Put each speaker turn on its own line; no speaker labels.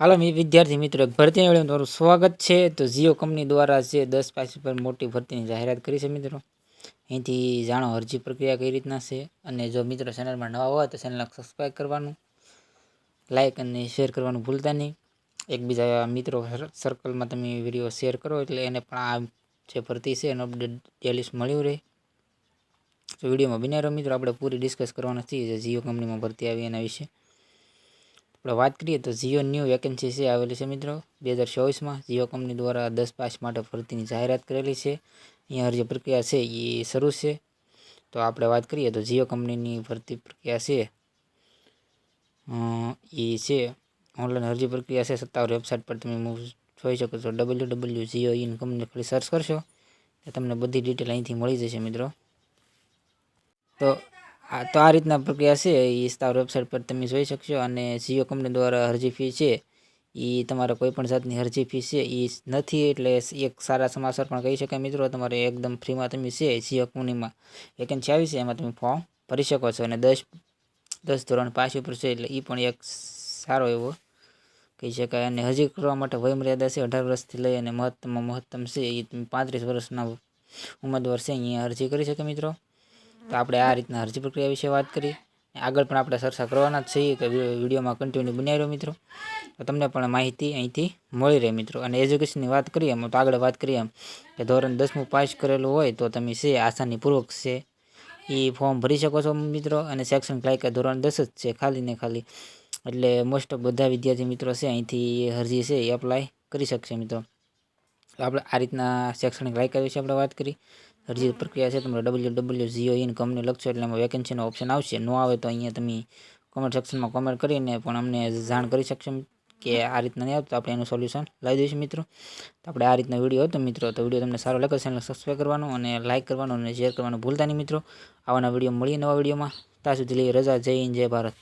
હાલો વિદ્યાર્થી મિત્રો ભરતી વિડીયોમાં તમારું સ્વાગત છે. તો જીઓ કંપની દ્વારા જે દસ પાસે પર મોટી ભરતીની જાહેરાત કરી છે મિત્રો. અહીંથી જાણો અરજી પ્રક્રિયા કઈ રીતના છે અને જો મિત્રો ચેનલમાં નવા હોય તો ચેનલને સબસ્ક્રાઈબ કરવાનું, લાઇક અને શેર કરવાનું ભૂલતા નહીં. એકબીજા મિત્રો સર્કલમાં તમે વીડિયો શેર કરો એટલે એને પણ આ જે ભરતી છે એનો અપડેટ ડેલીસ મળ્યું રહે. તો વિડીયોમાં બિના મિત્રો, આપણે પૂરી ડિસ્કસ કરવાના છીએ જીઓ કંપનીમાં ભરતી આવી એના વિશે. આપણે વાત કરીએ તો જીઓ ન્યૂ વેકેન્સી છે આવેલી છે મિત્રો. બે હજાર ચોવીસમાં જીઓ કંપની દ્વારા દસ પાસ માટે ભરતીની જાહેરાત કરેલી છે. અહીંયા અરજી પ્રક્રિયા છે એ શરૂ છે. તો આપણે વાત કરીએ તો જીઓ કંપનીની ભરતી પ્રક્રિયા છે. એ છે. ઓનલાઈન અરજી પ્રક્રિયા છે. સત્તાવાર વેબસાઇટ પર તમે જોઈ શકો છો. W W Jio in company ખાલી સર્ચ કરશો. તમને બધી ડિટેલ અહીંથી મળી જશે મિત્રો. તો આ તો આ રીતના પ્રક્રિયા છે. એ સ્થાવર વેબસાઇટ પર તમે જોઈ શકશો અને જીઓ કંપની દ્વારા અરજી ફી છે. એ તમારે કોઈ પણ જાતની અરજી ફી છે. એ નથી એટલે એક સારા સમાચાર પણ કહી શકાય મિત્રો. તમારે એકદમ ફ્રીમાં તમે છે જીઓ કંપનીમાં વેકેન્સી આવી છે. એમાં તમે ફોર્મ ભરી શકો છો અને દસ દસ ધોરણ પાસ ઉપર છે એટલે એ પણ એક સારો એવો કહી શકાય. અને હજી કરવા માટે વયમર્યાદા છે અઢાર વર્ષથી લઈ અને મહત્તમમાં મહત્તમ છે. એ પાંત્રીસ વર્ષના ઉમેદવાર છે. અહીંયા અરજી કરી શકે મિત્રો. તો આપણે આ રીતના અરજી પ્રક્રિયા વિશે વાત કરી. આગળ પણ આપણે ચર્ચા કરવાના જ છીએ કે વિડીયોમાં કન્ટિન્યુ બનાવી રહ્યો મિત્રો. તો તમને પણ માહિતી અહીંથી મળી રહે મિત્રો. અને એજ્યુકેશનની વાત કરીએ, એમ તો આગળ વાત કરીએ એમ કે ધોરણ દસમું પાસ કરેલું હોય તો તમે છે આસાનીપૂર્વક છે એ ફોર્મ ભરી શકો છો મિત્રો. અને શૈક્ષણિક લાયકાત ધોરણ દસ જ છે, ખાલી ને ખાલી. એટલે મોસ્ટ ઓફ બધા વિદ્યાર્થી મિત્રો છે અહીંથી અરજી છે એ એપ્લાય કરી શકશે મિત્રો. આપણે આ રીતના શૈક્ષણિક લાયકા વિશે આપણે વાત કરી. અરજી પ્રક્રિયા છે, તમારે W W Jio in company લખશો એટલે એમાં વેકેન્સીનો ઓપ્શન આવશે. ન આવે તો અહીંયા તમે કોમેન્ટ સેક્શનમાં કોમેન્ટ કરીને પણ અમને જાણ કરી શકશો કે આ રીતના નહીં આવતું. આપણે એનું સોલ્યુશન લાવી દઈશું મિત્રો. તો આપણે આ રીતના વીડિયો હતો મિત્રો. તો વીડિયો તમને સારો લાગે ચેનલ સબસ્ક્રાઈબ કરવાનો અને લાઇક કરવાનો અને શેર કરવાનું ભૂલતા નહીં મિત્રો. આવાના વીડિયો મળીએ નવા વિડીયોમાં ત્યાં સુધી રજા. જય હિન્દ, જય ભારત.